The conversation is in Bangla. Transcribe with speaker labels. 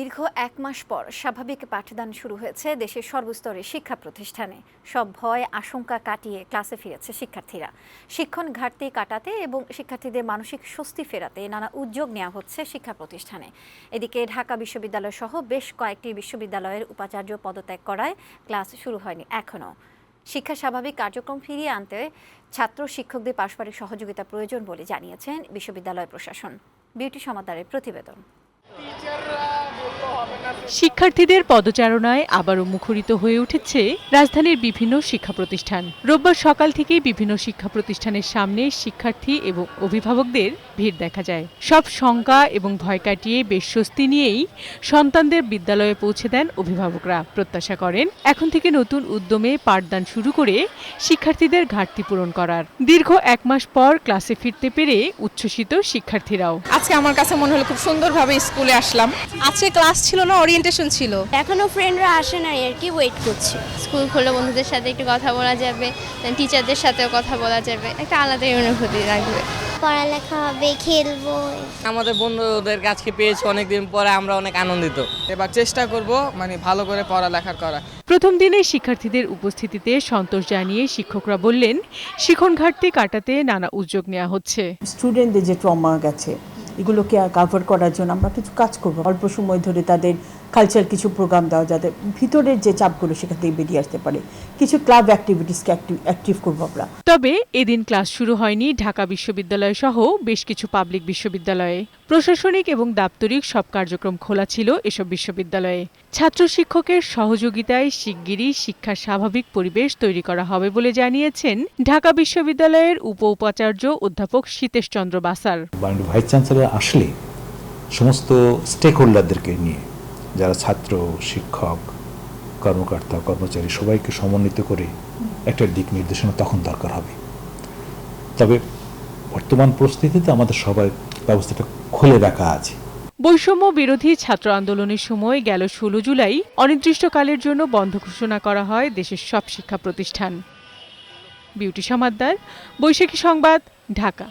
Speaker 1: দীর্ঘ এক মাস পর স্বাভাবিক পাঠদান শুরু হয়েছে দেশের সর্বস্তরের শিক্ষা প্রতিষ্ঠানে সব ভয় আশঙ্কা কাটিয়ে ক্লাসে ফিরেছে শিক্ষার্থীরা শিক্ষণ ঘাটতি কাটাতে এবং শিক্ষার্থীদের মানসিক স্বস্তি ফেরাতে নানা উদ্যোগ নেওয়া হচ্ছে শিক্ষা প্রতিষ্ঠানে এদিকে ঢাকা বিশ্ববিদ্যালয় সহ বেশ কয়েকটি বিশ্ববিদ্যালয়ের উপাচার্য পদত্যাগ করায় ক্লাস শুরু হয়নি এখনও শিক্ষা স্বাভাবিক কার্যক্রম ফিরিয়ে আনতে ছাত্র শিক্ষকদের পারস্পরিক সহযোগিতা প্রয়োজন বলে জানিয়েছেন বিশ্ববিদ্যালয় প্রশাসন বিউটি সমাদারের প্রতিবেদন
Speaker 2: শিক্ষার্থীদের পদচারণায় আবারও মুখরিত হয়ে উঠেছে রাজধানীর বিভিন্ন শিক্ষা প্রতিষ্ঠান রোববার সকাল থেকে বিভিন্ন শিক্ষা প্রতিষ্ঠানের সামনে শিক্ষার্থী এবং অভিভাবকদের ভিড় দেখা যায় সব শঙ্কা এবং ভয় কাটিয়ে বেশ স্বস্তি নিয়েই সন্তানদের বিদ্যালয়ে পৌঁছে দেন অভিভাবকরা প্রত্যাশা করেন এখন থেকে নতুন উদ্যমে পাঠদান শুরু করে শিক্ষার্থীদের ঘাটতি পূরণ করার দীর্ঘ এক মাস পর ক্লাসে ফিরতে পেরে উচ্ছ্বসিত শিক্ষার্থীরাও
Speaker 3: আজকে আমার কাছে মনে হলো খুব সুন্দরভাবে স্কুলে আসলাম আজকে ক্লাস ছিল না ওরিয়েন্টেশন ছিল
Speaker 4: এখনো ফ্রেন্ডরা আসে নাই আর কি ওয়েট করছি
Speaker 5: স্কুল খুললে বন্ধুদের সাথে একটু কথা বলা যাবে টিচারদের সাথেও কথা বলা যাবে একটা আলাদাই অনুভূতি লাগবে
Speaker 6: পড়ালেখা হবে খেলবো
Speaker 7: আমাদের বন্ধুদের কাছে পেয়েছি অনেকদিন পরে আমরা অনেক আনন্দিত
Speaker 8: এবার চেষ্টা করব মানে ভালো করে পড়ালেখা করা
Speaker 2: প্রথম দিনে শিক্ষার্থীদের উপস্থিতিতে সন্তোষ জানিয়ে শিক্ষকরা বললেন শিক্ষণ ঘাটতি কাটাতে নানা উদ্যোগ নেওয়া হচ্ছে
Speaker 9: স্টুডেন্টদের যে ট্রমা গেছে এগুলোকে কাভার করার জন্য আমরা কিছু কাজ করব অল্প সময় ধরে তাদের কালচার কিছু প্রোগ্রাম দেওয়া যাতে ভিতরের যে চাপগুলো সেখান থেকে বেরিয়ে আসতে পারে কিছু ক্লাব অ্যাক্টিভিটিসকে অ্যাক্টিভ করবো আমরা
Speaker 2: তবে এদিন ক্লাস শুরু হয়নি ঢাকা বিশ্ববিদ্যালয় সহ বেশ কিছু পাবলিক বিশ্ববিদ্যালয়ে প্রশাসনিক এবং দাপ্তরিক সব কার্যক্রম খোলা ছিল এসব বিশ্ববিদ্যালয়ে ছাত্র শিক্ষকের সহযোগিতায় শিগগিরই শিক্ষার স্বাভাবিক পরিবেশ তৈরি করা হবে বলে জানিয়েছেন ঢাকা বিশ্ববিদ্যালয়ের উপ উপাচার্য অধ্যাপক শীতেশ চন্দ্র বাসার
Speaker 10: ভাইস চ্যান্সেলর আসলে সমস্ত স্টেক হোল্ডারদেরকে নিয়ে যারা ছাত্র শিক্ষক কর্মকর্তা কর্মচারী সবাইকে সমন্বিত করে একটা দিক নির্দেশনা তখন দরকার হবে তবে বর্তমান পরিস্থিতিতে আমাদের সবার ব্যবস্থাটা খুলে রাখা আছে
Speaker 2: বৈষম্য বিরোধী ছাত্র আন্দোলনের সময় গেল ষোলো জুলাই অনির্দিষ্টকালের জন্য বন্ধ ঘোষণা করা হয় দেশের সব শিক্ষা প্রতিষ্ঠান বিউটি সমাদ্দার বৈশাখী সংবাদ ঢাকা